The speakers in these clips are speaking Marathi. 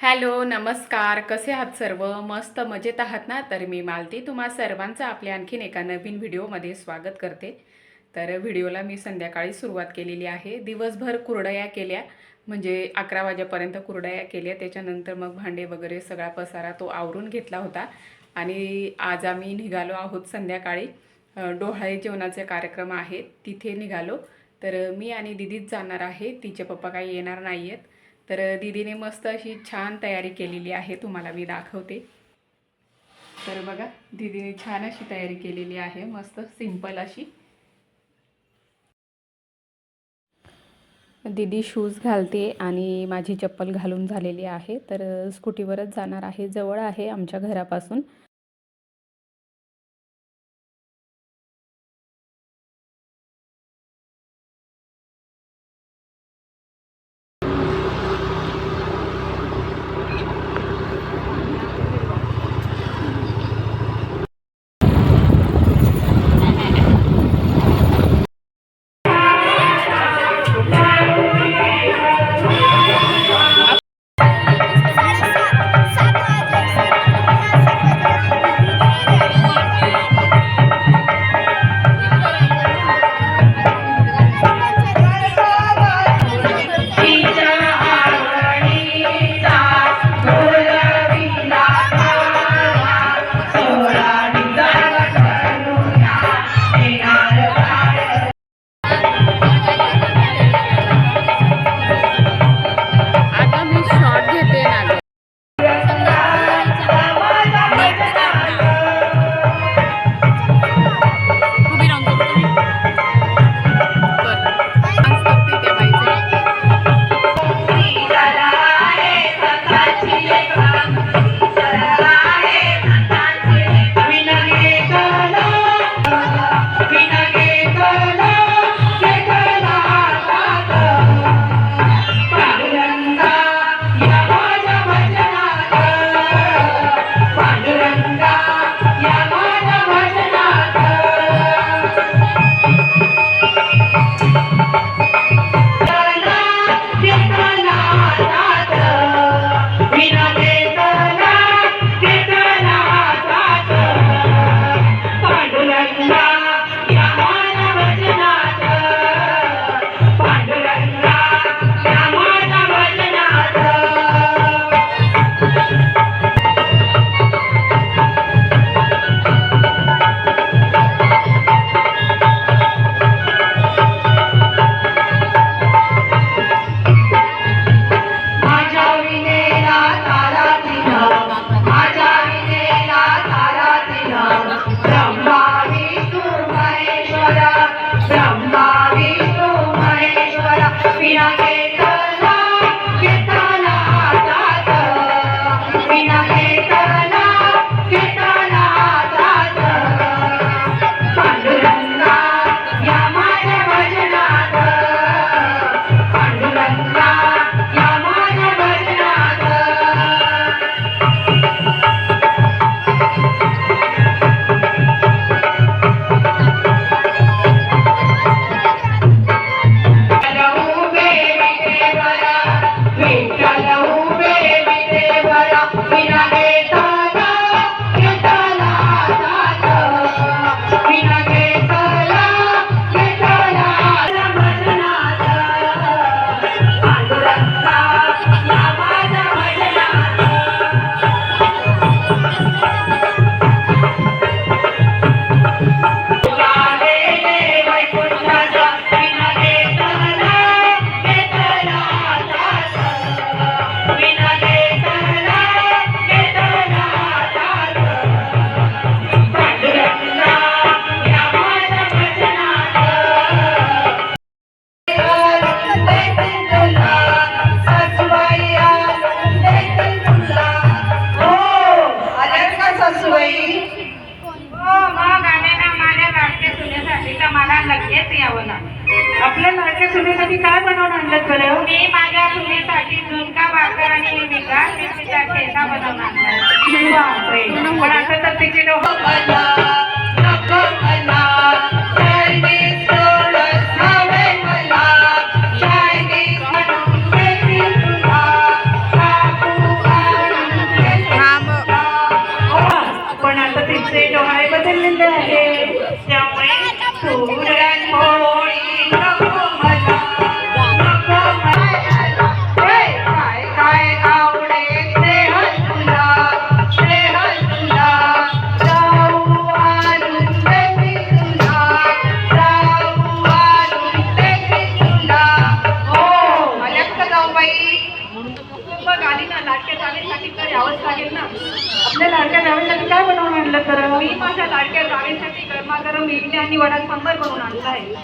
हॅलो नमस्कार. कसे आहात सर्व? मस्त मजेत आहात ना? तर मी मालती. तुम्हा सर्वांचं आपल्या आणखीन एका नवीन व्हिडिओमध्ये स्वागत करते. तर व्हिडिओला मी संध्याकाळी सुरुवात केलेली आहे. दिवसभर कुरडया केल्या. म्हणजे अकरा वाजेपर्यंत कुरडया केल्या. त्याच्यानंतर मग भांडे वगैरे सगळा पसारा तो आवरून घेतला होता. आणि आज आम्ही निघालो आहोत संध्याकाळी. डोहाळे जेवणाचे कार्यक्रम आहे तिथे निघालो. तर मी आणि दिदीच जाणार आहे. तिचे पप्पा काही येणार नाही आहेत तर दीदीने मस्त अशी छान तयारी केलेली आहे तुम्हाला मी दाखवते. तर बघा दीदीने छान अशी तयारी केलेली आहे मस्त सिंपल अशी. दीदी शूज घालते आणि माझी चप्पल घालून झालेली आहे तर स्कूटीवरच जाणार आहे जवळ आहे आमच्या घरापासून. सुनेसाठी झुणका भाकर आणि वेगळा मिरचीचा ठेचा बनवून पण असं तर तिची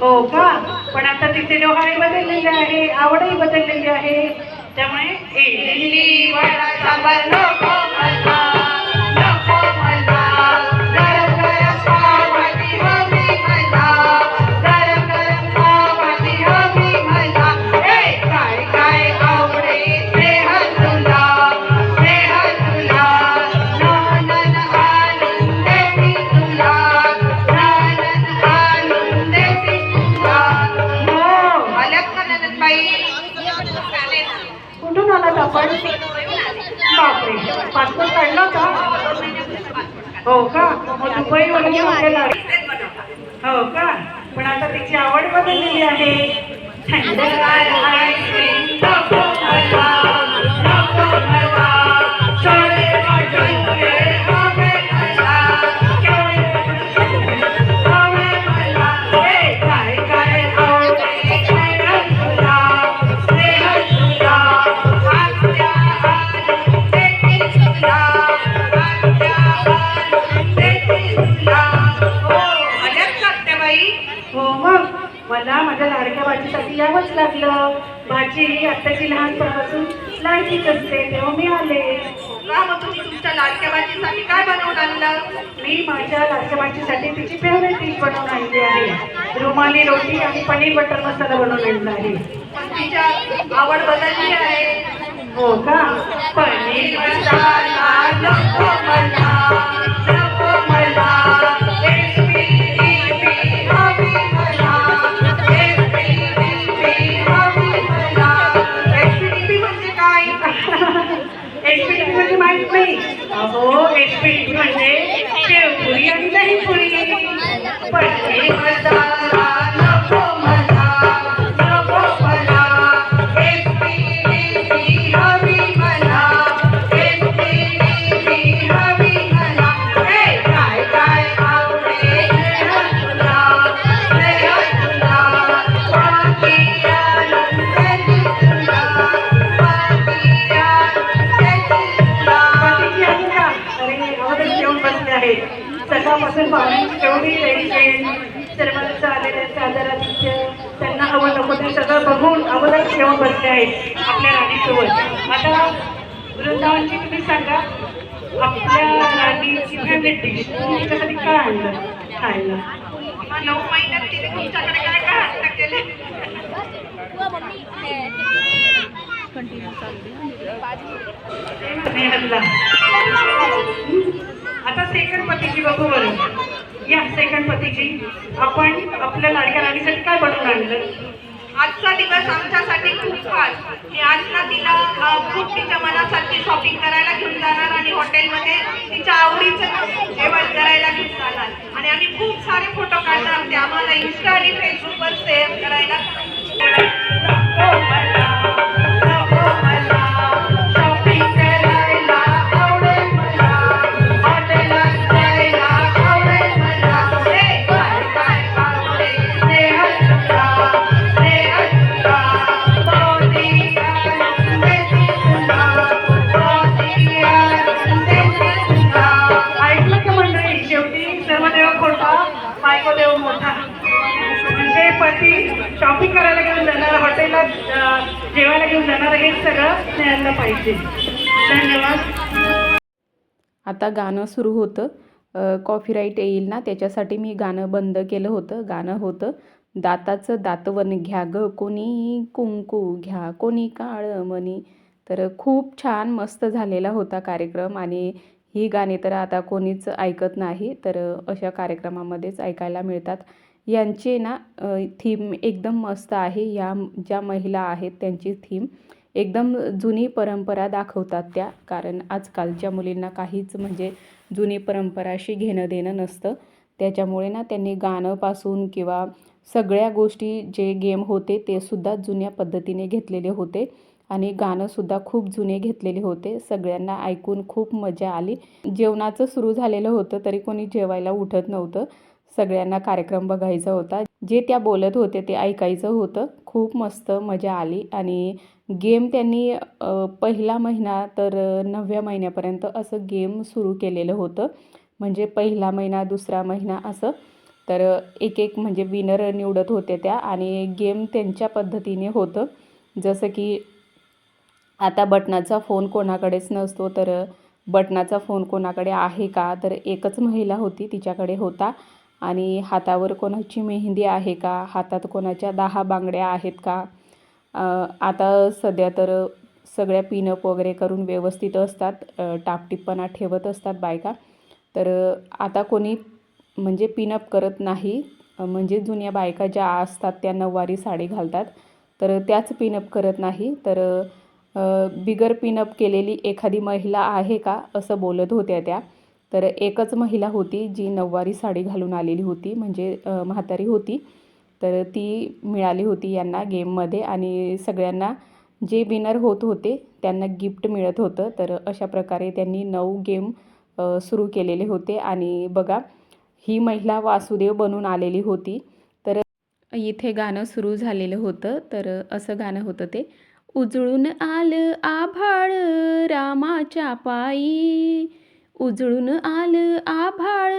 हो का? पण आता तिचे डोहाळे बदललेले आहे आवडही बदललेली आहे. हो का? मग आपल्या लाड- हो का? पण आता तिची आवड बदललेली आहे. ही आत्ताची लहानपणापासून लाडकीच असते तेव्हा मी आले. का मग तुम्ही तुमच्या लाडक्या भाजीसाठी काय बनवून आणलं? मी माझ्या लाडक्या भाजीसाठी तिची फेवरेट डिश बनवून आणली आहे. रुमाली रोटी आणि पनीर बटर मसाला बनवून आणला आहे. पण तिच्या आवड बदलली आहे. हो का? पनीर मसाला नको मला नको मला बघून अगोदर जेवण बसले आहेत आपल्या राणीसोबत. आता वृंदावनची तुम्ही सांगा आपल्या राणीची फेवरेट डिश तुम्ही त्याच्यासाठी काय आणलं खायला? नऊ महिन्यात तिने तुमच्याकडे काय काय हट्ट केले? स्नेहलला आता सेकंड पतीची बघू बरं. या सेकंड पतीची आपण आपल्या लाडक्या राणीसाठी काय बनवून आणलं? आजचा दिवस आमच्यासाठी खूप खास. मी आज ना तिला खूप तिच्या मनासारखी शॉपिंग करायला घेऊन जाणार आणि हॉटेलमध्ये तिच्या आवडीचं जेवण करायला घेऊन जाणार. आणि आम्ही खूप सारे फोटो काढणार. ते आम्हाला इन्स्टा आणि फेसबुकवर शेअर करायला. जाणार हे सगळं स्नेहाला पाहिजे. धन्यवाद. आता गाणं सुरू होतं. कॉपीराईट येईल ना त्याच्यासाठी मी गाणं बंद केलं होतं. गाणं होतं दाताचं दातवन घ्या ग कोणी कुंकू घ्या कोणी काळं मणी तर खूप छान मस्त झालेला होता कार्यक्रम आणि ही गाणी तर आता कोणीच ऐकत नाही. तर अशा कार्यक्रमामध्येच ऐकायला मिळतात. यांचे ना थीम एकदम मस्त आहे. या ज्या महिला आहेत त्यांची थीम एकदम जुनी परंपरा दाखवतात त्या. कारण आजकालच्या मुलींना काहीच म्हणजे जुनी परंपराशी घेणं देणं नसतं. त्याच्यामुळे ना त्यांनी गाणंपासून किंवा सगळ्या गोष्टी जे गेम होते ते सुद्धा जुन्या पद्धतीने घेतलेले होते. आणि गाणंसुद्धा खूप जुने घेतलेले होते. सगळ्यांना ऐकून खूप मजा आली. जेवणाचं सुरू झालेलं होतं तरी कोणी जेवायला उठत नव्हतं. सगळ्यांना कार्यक्रम बघायचा होता. जे त्या बोलत होते ते ऐकायचं होतं. खूप मस्त मजा आली आणि गेम त्यांनी पहिला महिना तर नवव्या महिन्यापर्यंत असं गेम सुरू केलेलं होतं. म्हणजे पहिला महिना दुसरा महिना असं. तर एक एक म्हणजे विनर निवडत होते त्या आणि गेम त्यांच्या पद्धतीने होतं. जसं की आता बटनाचा फोन कोणाकडेच नसतो तर बटनाचा फोन कोणाकडे आहे का? तर एकच महिला होती तिच्याकडे होता. आणि हातावर कोणाची मेहंदी आहे का? हातात कोणाच्या दहा बांगड्या आहेत का? आता सध्या तर सगळ्या पिनअप वगैरे करून व्यवस्थित असतात. टापटिपणा टापटीपणा ठेवत असतात बायका. तर आता कोणी म्हणजे पिनअप करत नाही. म्हणजे जुन्या बायका ज्या असतात त्या नऊवारी साडी घालतात. तर त्याच पिनअप करत नाही. तर बिगर पिनअप केलेली एखादी महिला आहे का? असं बोलत होत्या त्या. तर एकच महिला होती जी नऊवारी साडी घालून आलेली होती म्हणजे म्हातारी होती. तर ती मिळाली होती यांना गेममध्ये आणि सगळ्यांना जे विनर होत होते त्यांना गिफ्ट मिळत होतं. तर अशा प्रकारे त्यांनी नऊ गेम सुरू केलेले होते. आणि बघा ही महिला वासुदेव बनून आलेली होती. तर इथे गाणं सुरू झालेलं होतं. तर असं गाणं होतं ते उजळून आलं आभाळ रामाच्या पायी उजळून आलं आभाळ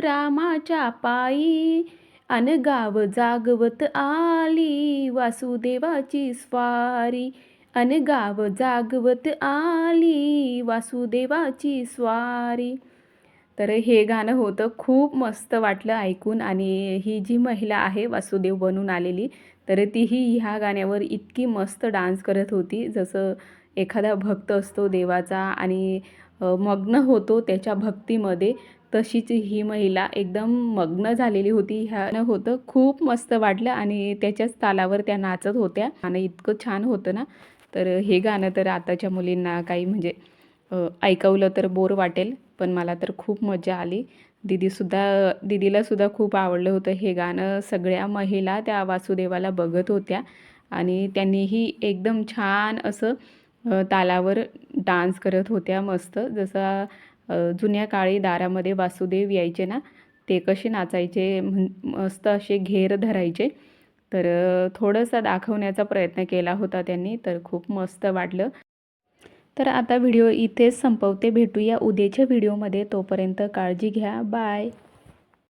रामाच्या पायी. अन गाव जागवत आली वासुदेवाची स्वारी. अन गाव जागवत आली वासुदेवाची स्वारी. तर हे गाणं होतं खूप मस्त वाटलं ऐकून आणि ही जी महिला आहे वासुदेव बनून आलेली तर तीही ह्या गाण्यावर इतकी मस्त डान्स करत होती. जसं एखादा भक्त असतो देवाचा आणि मग्न होतो त्याच्या भक्तीमध्ये. तशीच ही महिला एकदम मग्न झालेली होती. ह्यानं होतं खूप मस्त वाटलं आणि त्याच्याच तालावर त्या नाचत होत्या. आणि इतकं छान होतं ना. तर हे गाणं तर आताच्या मुलींना काही म्हणजे ऐकवलं तर बोर वाटेल पण मला तर खूप मजा आली. दीदीसुद्धा दीदीलासुद्धा खूप आवडलं होतं हे गाणं. सगळ्या महिला त्या वासुदेवाला बघत होत्या आणि त्यांनीही एकदम छान असं तालावर डान्स करत होत्या मस्त. जसा जुन्या काळी दारामध्ये वासुदेव यायचे ना ते कसे नाचायचे म्हण मस्त असे घेर धरायचे. तर थोडंसं दाखवण्याचा प्रयत्न केला होता त्यांनी तर खूप मस्त वाटलं. तर आता व्हिडिओ इथेच संपवते. भेटूया उद्याच्या व्हिडिओमध्ये. तोपर्यंत काळजी घ्या. बाय.